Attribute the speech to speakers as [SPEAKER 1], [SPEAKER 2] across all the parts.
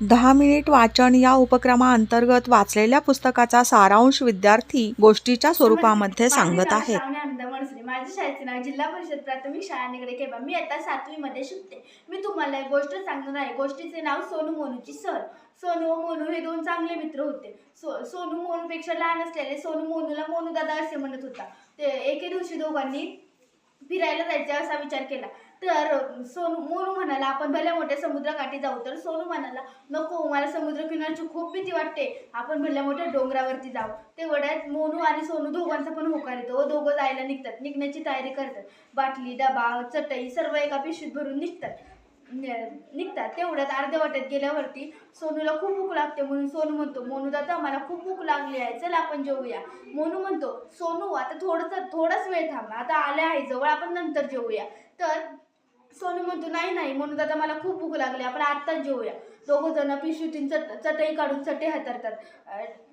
[SPEAKER 1] दहा मिनिट वाचन या उपक्रमाअंतर्गत वाचलेल्या पुस्तकाचा सारांश विद्यार्थी गोष्टीच्या स्वरूपामध्ये सांगत आहेत.
[SPEAKER 2] माझ्या शाळेचे नाव जिल्हा परिषद प्राथमिक शाळा निगडे केबा. मी आता सातवीमध्ये शिकते. मी तुम्हाला एक गोष्ट सांगणार आहे. गोष्टीचे नाव सोनू मोनूची सर. सोनू व मोनू हे दोन चांगले मित्र होते. सो सोनू मोनूपेक्षा लहान असलेले सोनू मोनूला मोनू दादा असे म्हणत होता. ते एके दिवशी दोघांनी फिरायला जायचा असा विचार केला. तर सोनू मोनू म्हणाला आपण भल्या मोठ्या समुद्रकाठी जाऊ. तर सोनू म्हणाला नको मला समुद्रकिनारची खूप भीती वाटते. आपण भल्या मोठ्या डोंगरावरती जाऊ. तेवढ्यात मोनू आणि सोनू दोघांचा पण होकार येतो. व दोघं जायला निघतात निघण्याची तयारी करतात. बाटली डबा चटई सर्व एका पिशवीत भरून निघतात. निघतात. तेवढ्यात अर्ध्या वाट्यात गेल्यावरती सोनूला खूप भूक लागते म्हणून सोनू म्हणतो मोनू दादा मला खूप भूक लागली आहे. चल आपण जेवूया मोनू म्हणतो सोनू आता थोडंसं थोडाच वेळ थांब. आता आले आहे जवळ आपण नंतर जेवूया तर सोनू म्हणतो नाही नाही. म्हणून दादा मला खूप भूक लागली आपण आत्ताच जेवूया दोघं जण पिशवीतून चट चटई काढून चटई हातरतात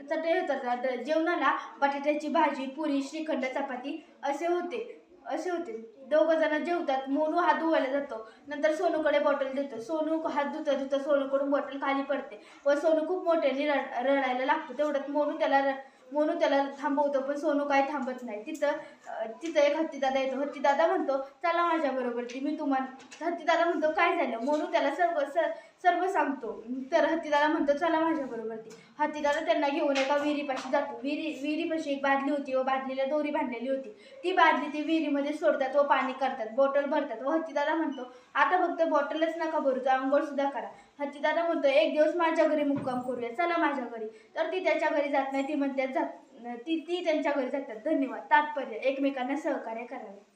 [SPEAKER 2] चटई हातरतात जेवणाला बटाट्याची भाजी पुरी श्रीखंड चपाती असे होते. असे होते. दोघं जण जेवतात. मोनू हात धुवायला जातो. नंतर सोनूकडे बॉटल देतो. सोनू हात धुता धुता सोनूकडून बॉटल खाली पडते. व सोनू खूप मोठ्याने रड रडायला लागतो. तेवढ्यात मोनू त्याला र- मोनू त्याला थांबवतो पण सोनू काय थांबत नाही. तिथं तिथं एक हत्तीदादा येतो. हत्तीदादा म्हणतो चला माझ्याबरोबर ती मी तुम्हाला हत्तीदादा म्हणतो काय झालं? मोनू त्याला सर्व सर सर्व सांगतो. तर हत्तीदाला म्हणतो चला माझ्याबरोबर ती. हत्तीदादा त्यांना घेऊन एका विहिरीपाशी जातो. विहिरी विहिरीपाशी एक बादली होती व बादलीला दोरी बांधलेली होती. ती बादली ती विहिरीमध्ये सोडतात व पाणी करतात. बॉटल भरतात. व हत्तीदाला म्हणतो आता फक्त बॉटलच नका भरू तर आंघोळ सुद्धा करा. हत्तीदादा म्हणतो एक दिवस माझ्या घरी मुक्काम करूया. चला माझ्या घरी. तर ती त्याच्या घरी जात नाही. ती म्हणतात जात ती ती त्यांच्या घरी जातात. धन्यवाद. तात्पर्य. एकमेकांना सहकार्य करावे.